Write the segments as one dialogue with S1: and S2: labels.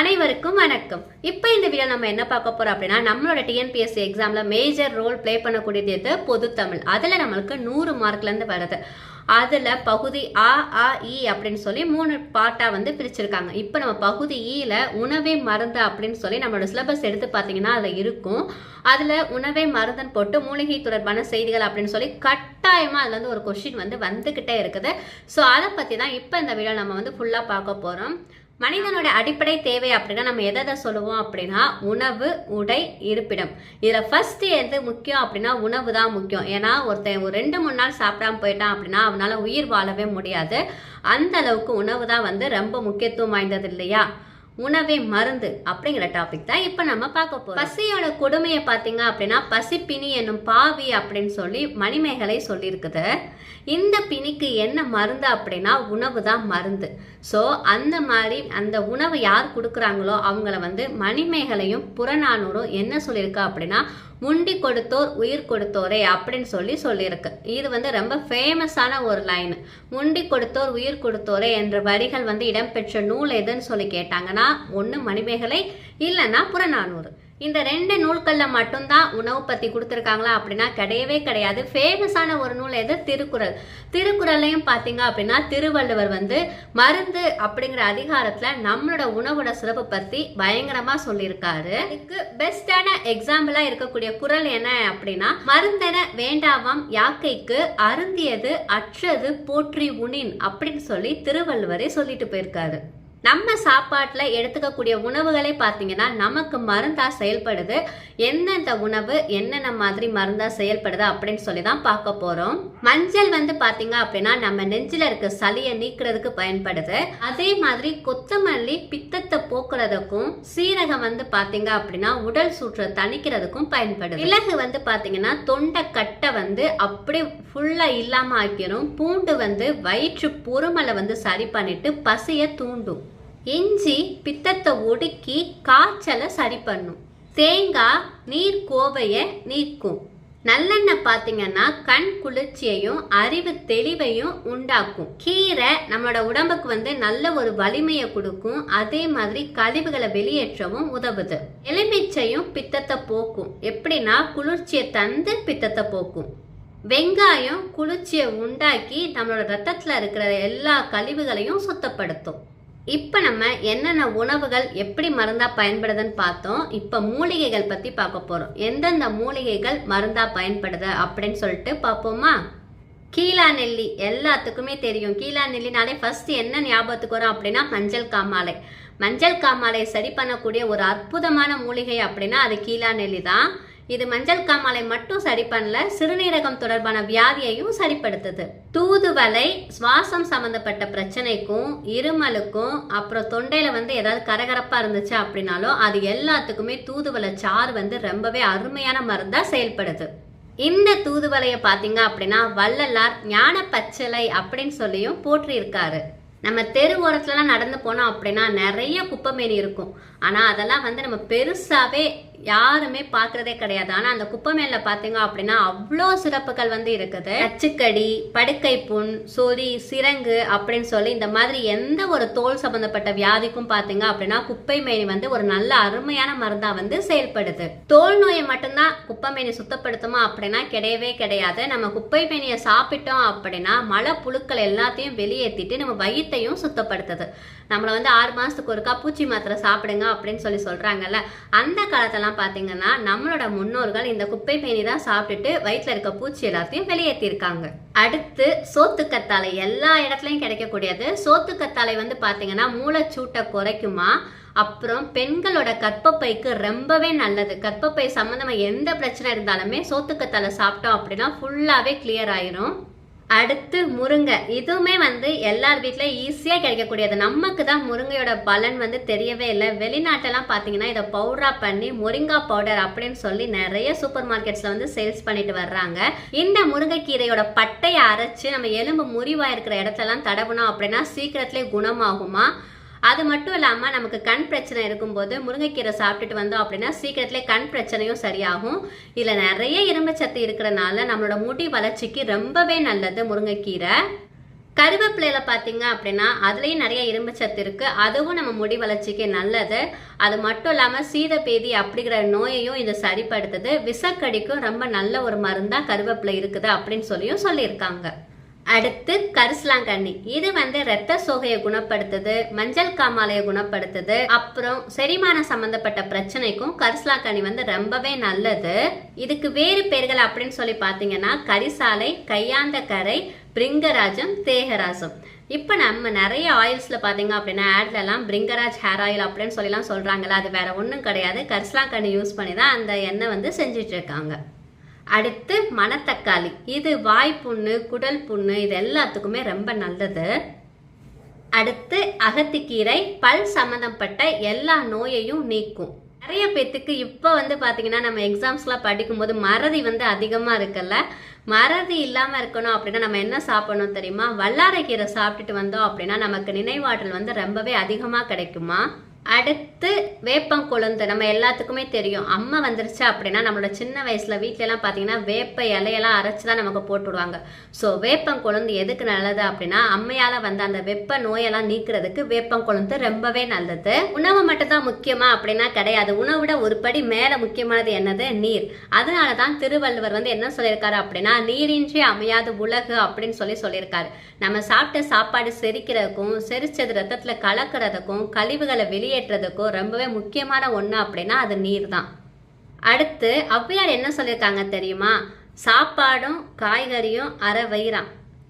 S1: அனைவருக்கும் வணக்கம் இப்போ இந்த வீடியோ நம்ம என்ன பார்க்க போறோம் அப்படின்னா நம்மளோட டிஎன்பிஎஸ்சி எக்ஸாம்ல மேஜர் ரோல் பிளே பண்ணக்கூடியது பொது தமிழ் அதில் நம்மளுக்கு நூறு மார்க்லேருந்து வருது அதில் பகுதி ஆ ஆ இ அப்படின்னு சொல்லி மூணு பாட்டா வந்து பிரிச்சிருக்காங்க இப்போ நம்ம பகுதி ஈயில் உணவே மருந்து அப்படின்னு சொல்லி நம்மளோட சிலபஸ் எடுத்து பாத்தீங்கன்னா அதில் இருக்கும் அதில் உணவே மருந்துன்னு போட்டு மூலிகை தொடர்பான செய்திகள் அப்படின்னு சொல்லி கட்டாயமாக அதில் வந்து ஒரு கொஷின் வந்து வந்துக்கிட்டே இருக்குது ஸோ அதை பற்றி தான் இப்போ இந்த வீடியோ நம்ம வந்து ஃபுல்லாக பார்க்க போகிறோம் மனிதனோட அடிப்படை தேவை அப்படின்னா நம்ம எதை சொல்லுவோம் அப்படின்னா உணவு உடை இருப்பிடம் இதில் ஃபர்ஸ்ட் எது முக்கியம் அப்படின்னா உணவு தான் முக்கியம் ஏன்னா ஒருத்தன் ஒரு ரெண்டு மூணு நாள் சாப்பிடாம போயிட்டான் அப்படின்னா அவனால் உயிர் வாழவே முடியாது அந்த அளவுக்கு உணவு தான் வந்து ரொம்ப முக்கியத்துவம் வாய்ந்தது இல்லையா உணவே மருந்து அப்படிங்கிற டாபிக் தான் இப்போ நம்ம பார்க்க போகிறோம் பசியோட கொடுமையை பார்த்தீங்க அப்படின்னா பசிப்பிணி என்னும் பாவி அப்படின்னு சொல்லி மணிமேகலை சொல்லியிருக்குது இந்த பிணிக்கு என்ன மருந்து அப்படின்னா உணவு தான் மருந்து ஸோ அந்த மாதிரி அந்த உணவை யார் கொடுக்குறாங்களோ அவங்கள வந்து மணிமேகலையும் புறநானூரும் என்ன சொல்லியிருக்கா அப்படின்னா முண்டி கொடுத்தோர் உயிர் கொடுத்தோரே அப்படின்னு சொல்லி சொல்லியிருக்கு இது வந்து ரொம்ப ஃபேமஸான ஒரு லைன் முண்டி கொடுத்தோர் உயிர் கொடுத்தோரே என்ற வரிகள் வந்து இடம்பெற்ற நூல் எதுன்னு சொல்லி கேட்டாங்கன்னா ஒன்று மணிமேகலை இல்லைன்னா புறநானூறு இந்த ரெண்டு நூல்களில் மட்டும்தான் உணவு பற்றி கொடுத்துருக்காங்களா அப்படின்னா கிடையவே கிடையாது ஃபேமஸான ஒரு நூல் எது திருக்குறள் திருக்குறள்லையும் பார்த்தீங்க அப்படின்னா திருவள்ளுவர் வந்து மருந்து அப்படிங்கிற அதிகாரத்தில் நம்மளோட உணவோட சிறப்பு பற்றி பயங்கரமாக சொல்லியிருக்காரு இதுக்கு பெஸ்டான எக்ஸாம்பிளாக இருக்கக்கூடிய குரல் என்ன அப்படின்னா மருந்தென வேண்டாவாம் யாக்கைக்கு அருந்தியது அற்றது போற்றி உனின் அப்படின்னு சொல்லி திருவள்ளுவரே சொல்லிட்டு போயிருக்காரு நம்ம சாப்பாட்டில் எடுத்துக்கக்கூடிய உணவுகளை பார்த்தீங்கன்னா நமக்கு மருந்தாக செயல்படுது எந்தெந்த உணவு என்னென்ன மாதிரி மருந்தாக செயல்படுது அப்படின்னு சொல்லி தான் பார்க்க போகிறோம் மஞ்சள் வந்து பார்த்தீங்க அப்படின்னா நம்ம நெஞ்சில் இருக்க சளியை நீக்கிறதுக்கு பயன்படுது அதே மாதிரி கொத்தமல்லி பித்தத்தை போக்குறதுக்கும் சீரகம் வந்து பார்த்தீங்க அப்படின்னா உடல் சூற்றை தணிக்கிறதுக்கும் பயன்படுது இலகு வந்து பார்த்தீங்கன்னா தொண்டை கட்டை வந்து அப்படியே ஃபுல்லாக இல்லாமல் ஆக்கிரும் பூண்டு வந்து வயிற்று பொறுமலை வந்து சரி பண்ணிட்டு பசியை தூண்டும் இஞ்சி பித்தத்தை ஒடுக்கி காய்ச்சலை சரி பண்ணும் தேங்காய் நீர் கோவையை நீக்கும் நல்லெண்ணெய் பார்த்தீங்கன்னா கண் குளிர்ச்சியையும் அறிவு தெளிவையும் உண்டாக்கும் கீரை நம்மளோட உடம்புக்கு வந்து நல்ல ஒரு வலிமையை கொடுக்கும் அதே மாதிரி கழிவுகளை வெளியேற்றவும் உதவுது எலுமிச்சையும் பித்தத்தை போக்கும் எப்படின்னா குளிர்ச்சியை தந்து பித்தத்தை போக்கும் வெங்காயம் குளிர்ச்சியை உண்டாக்கி நம்மளோட ரத்தத்தில் இருக்கிற எல்லா கழிவுகளையும் சுத்தப்படுத்தும் இப்போ நம்ம என்னென்ன உணவுகள் எப்படி மருந்தாக பயன்படுதுன்னு பார்த்தோம் இப்போ மூலிகைகள் பற்றி பார்க்க போகிறோம் எந்தெந்த மூலிகைகள் மருந்தாக பயன்படுது அப்படின்னு சொல்லிட்டு பார்ப்போமா கீழா நெல்லி எல்லாத்துக்குமே தெரியும் கீழா நெல்லினாலே ஃபஸ்ட்டு என்ன ஞாபகத்துக்கு வரும் அப்படின்னா மஞ்சள் காமாலை மஞ்சள் காமாலை சரி பண்ணக்கூடிய ஒரு அற்புதமான மூலிகை அப்படின்னா அது கீழா நெல்லி தான் இது மஞ்சள் காமாலை மட்டும் சரி பண்ணல சிறுநீரகம் தொடர்பான வியாதியையும் சரிப்படுத்துது தூதுவலை சுவாசம் சம்மந்தப்பட்ட பிரச்சனைக்கும் இருமலுக்கும் அப்புறம் தொண்டையில வந்து ஏதாவது கரகரப்பா இருந்துச்சு அப்படின்னாலும் அது எல்லாத்துக்குமே தூதுவலை சாறு வந்து ரொம்பவே அருமையான மருந்தா செயல்படுது இந்த தூதுவலையை பார்த்தீங்க அப்படின்னா வள்ளலார் ஞான பச்சலை அப்படின்னு சொல்லியும் போற்றியிருக்காரு நம்ம தெரு ஓரத்துலலாம் நடந்து போனோம் அப்படின்னா நிறைய குப்பைமேனி இருக்கும் ஆனால் அதெல்லாம் வந்து நம்ம பெருசாகவே யாருமே பார்க்குறதே கிடையாது ஆனால் அந்த குப்பை மேல பார்த்தீங்க அப்படின்னா அவ்வளோ சிறப்புகள் வந்து இருக்குது அச்சுக்கடி படுக்கை புண் சொறி சிறங்கு அப்படின்னு சொல்லி இந்த மாதிரி எந்த ஒரு தோல் சம்பந்தப்பட்ட வியாதிக்கும் பார்த்தீங்க அப்படின்னா குப்பை மேனி வந்து ஒரு நல்ல அருமையான மருந்தாக வந்து செயல்படுது தோல் நோயை மட்டும்தான் குப்பை மேனி சுத்தப்படுத்துமா அப்படின்னா கிடையவே கிடையாது நம்ம குப்பை மேனியை சாப்பிட்டோம் அப்படின்னா மழை புழுக்கள் எல்லாத்தையும் வெளியேற்றிட்டு நம்ம வயிற்றையும் சுத்தப்படுத்துது நம்மளை வந்து ஆறு மாதத்துக்கு ஒருக்கா பூச்சி மாத்திரை சாப்பிடுங்க அப்படின்னு சொல்லி சொல்கிறாங்கல்ல அந்த காலத்தெல்லாம் காரணம்னால் பார்த்தீங்கன்னா நம்மளோட முன்னோர்கள் இந்த குப்பை மேனி தான் சாப்பிட்டுட்டு வயிற்றில் இருக்க பூச்சி எல்லாத்தையும் வெளியேற்றிருக்காங்க அடுத்து சோத்துக்கத்தாழை எல்லா இடத்துலையும் கிடைக்கக்கூடியது சோத்துக்கத்தாழை வந்து பார்த்தீங்கன்னா மூளைச்சூட்டை குறைக்குமா அப்புறம் பெண்களோட கற்பப்பைக்கு ரொம்பவே நல்லது கற்பப்பை சம்மந்தமாக எந்த பிரச்சனை இருந்தாலுமே சோத்துக்கத்தாழை சாப்பிட்டோம் அப்படின்னா ஃபுல்லாகவே கிளியர் ஆயிரும் அடுத்து முருங்கை இதுவுமே வந்து எல்லார் வீட்டில் ஈஸியாக கிடைக்கக்கூடியது நமக்கு தான் முருங்கையோட பலன் வந்து தெரியவே இல்லை வெளிநாட்டெல்லாம் பார்த்தீங்கன்னா இதை பவுடராக பண்ணி முருங்காய் பவுடர் அப்படின்னு சொல்லி நிறைய சூப்பர் மார்க்கெட்ஸில் வந்து சேல்ஸ் பண்ணிட்டு வர்றாங்க இந்த முருங்கைக்கீரையோட பட்டையை அரைச்சி நம்ம எலும்பு முறிவாக இருக்கிற இடத்தெல்லாம் தடவினோம் அப்படின்னா சீக்கிரத்துலேயே குணமாகுமா அது மட்டும் இல்லாமல் நமக்கு கண் பிரச்சனை இருக்கும்போது முருங்கைக்கீரை சாப்பிட்டுட்டு வந்தோம் அப்படின்னா சீக்கிரத்துலேயே கண் பிரச்சனையும் சரியாகும் இதில் நிறைய இரும்புச்சத்து இருக்கிறனால நம்மளோட முடி வளர்ச்சிக்கு ரொம்பவே நல்லது முருங்கைக்கீரை கருவேப்பிலையில பார்த்தீங்க அப்படின்னா அதுலேயும் நிறைய இரும்பு சத்து இருக்கு அதுவும் நம்ம முடி வளர்ச்சிக்கு நல்லது அது மட்டும் இல்லாமல் பேதி அப்படிங்கிற நோயையும் இது சரிப்படுத்துது விசக்கடிக்கும் ரொம்ப நல்ல ஒரு மருந்தாக கருவேப்பிலை இருக்குது அப்படின்னு சொல்லியும் சொல்லியிருக்காங்க அடுத்து கரிசலாங்கண்ணி இது வந்து ரத்த சோகையை குணப்படுத்துது மஞ்சள் காமாலையை குணப்படுத்துது அப்புறம் செரிமானம் சம்பந்தப்பட்ட பிரச்சனைக்கும் கரிசலாங்கண்ணி வந்து ரொம்பவே நல்லது இதுக்கு வேறு பெயர்கள் அப்படின்னு சொல்லி பார்த்தீங்கன்னா கரிசாலை கையாந்த கரை பிரிங்கராஜம் தேகராஜம் இப்போ நம்ம நிறைய ஆயில்ஸில் பார்த்தீங்க அப்படின்னா ஆட்லலாம் பிரிங்கராஜ் ஹேர் ஆயில் அப்படின்னு சொல்லிலாம் சொல்கிறாங்களே அது வேற ஒன்றும் கிடையாது கரிசலாங்கண்ணி யூஸ் பண்ணி தான் அந்த எண்ணெய் வந்து செஞ்சிட்ருக்காங்க அடுத்து மணத்தக்காளி இது வாய் புண்ணு குடல் புண்ணு இது எல்லாத்துக்குமே ரொம்ப நல்லது அடுத்து அகத்திக்கீரை பல் சம்மந்தப்பட்ட எல்லா நோயையும் நீக்கும் நிறைய பேத்துக்கு இப்போ வந்து பார்த்தீங்கன்னா நம்ம எக்ஸாம்ஸ்லாம் படிக்கும்போது மறதி வந்து அதிகமாக இருக்குல்ல மறதி இல்லாமல் இருக்கணும் அப்படின்னா நம்ம என்ன சாப்பிடணும் தெரியுமா வல்லாரைக்கீரை சாப்பிட்டுட்டு வந்தோம் அப்படின்னா நமக்கு நினைவாற்றல் வந்து ரொம்பவே அதிகமாக கிடைக்குமா அடுத்து வேப்பங்குழுந்து நம்ம எல்லாத்துக்குமே தெரியும் அம்மா வந்துருச்சு அப்படின்னா நம்மளோட சின்ன வயசில் வீட்டிலலாம் பார்த்தீங்கன்னா வேப்ப இலையெல்லாம் அரைச்சி தான் நமக்கு போட்டுவிடுவாங்க ஸோ வேப்பங்குழுந்து எதுக்கு நல்லது அப்படின்னா அம்மையால் வந்து அந்த வெப்ப நோயெல்லாம் நீக்கிறதுக்கு வேப்பங்குழுந்து ரொம்பவே நல்லது உணவு மட்டும் தான் முக்கியமா அப்படின்னா கிடையாது உணவுட ஒரு படி மேலே முக்கியமானது என்னது நீர் அதனால தான் திருவள்ளுவர் வந்து என்ன சொல்லியிருக்காரு அப்படின்னா நீரின்றி அமையாது உலகு அப்படின்னு சொல்லி சொல்லியிருக்காரு நம்ம சாப்பிட்ட சாப்பாடு செரிக்கிறதுக்கும் செரிச்சது ரத்தத்தில் கலக்கிறதுக்கும் கழிவுகளை வெளியே வெளியேற்றதுக்கோ ரொம்பவே முக்கியமான ஒன்று அப்படின்னா அது நீர் தான் அடுத்து ஔவையார் என்ன சொல்லியிருக்காங்க தெரியுமா சாப்பாடும் காய்கறியும் அரை வயிறான்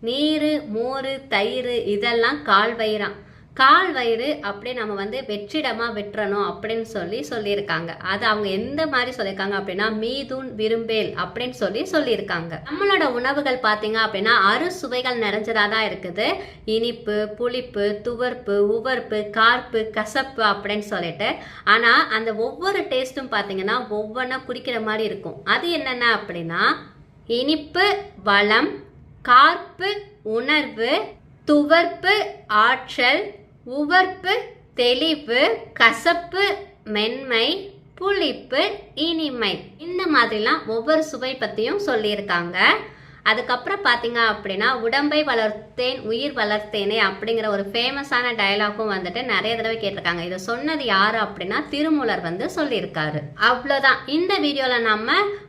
S1: நீர் மோர் தயிர் இதெல்லாம் கால் வயிறான் கால் வயிறு அப்படியே நம்ம வந்து வெற்றிடமாக விட்டுறணும் அப்படின்னு சொல்லி சொல்லியிருக்காங்க அது அவங்க எந்த மாதிரி சொல்லியிருக்காங்க அப்படின்னா மீதூன் விரும்பேல் அப்படின்னு சொல்லி சொல்லியிருக்காங்க நம்மளோட உணவுகள் பாத்தீங்க அப்படின்னா அறு சுவைகள் நிறைஞ்சதாக தான் இருக்குது இனிப்பு புளிப்பு துவர்ப்பு உவர்ப்பு கார்ப்பு கசப்பு அப்படின்னு சொல்லிட்டு ஆனால் அந்த ஒவ்வொரு டேஸ்ட்டும் பார்த்தீங்கன்னா ஒவ்வொன்றா குடிக்கிற மாதிரி இருக்கும் அது என்னென்ன அப்படின்னா இனிப்பு வளம் கார்ப்பு உணர்வு துவர்ப்பு ஆற்றல் உவர்ப்பு தெளிவு கசப்பு மென்மை புளிப்பு இனிமை இந்த மாதிரிலாம் ஒவ்வொரு சுவை பற்றியும் சொல்லியிருக்காங்க அதுக்கப்புறம் பார்த்தீங்க அப்படின்னா உடம்பை வளர்த்தேன் உயிர் வளர்த்தேனே அப்படிங்கிற ஒரு ஃபேமஸான டயலாக்கும் வந்துட்டு நிறைய தடவை கேட்டிருக்காங்க இதை சொன்னது யார் அப்படின்னா திருமூலர் வந்து சொல்லியிருக்காரு அவ்வளோதான் இந்த வீடியோவில் நம்ம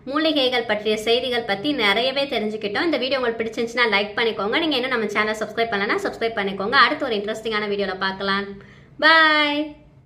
S1: மூலிகைகள் பற்றிய செய்திகள் பற்றி நிறையவே தெரிஞ்சுக்கிட்டோம் இந்த வீடியோ உங்களுக்கு பிடிச்சிருந்துச்சுன்னா லைக் பண்ணிக்கோங்க நீங்கள் இன்னும் நம்ம சேனல் சப்ஸ்கிரைப் பண்ணலன்னா சப்ஸ்கிரைப் பண்ணிக்கோங்க அடுத்து ஒரு இன்ட்ரெஸ்டிங்கான வீடியோவில் பார்க்கலாம் பாய்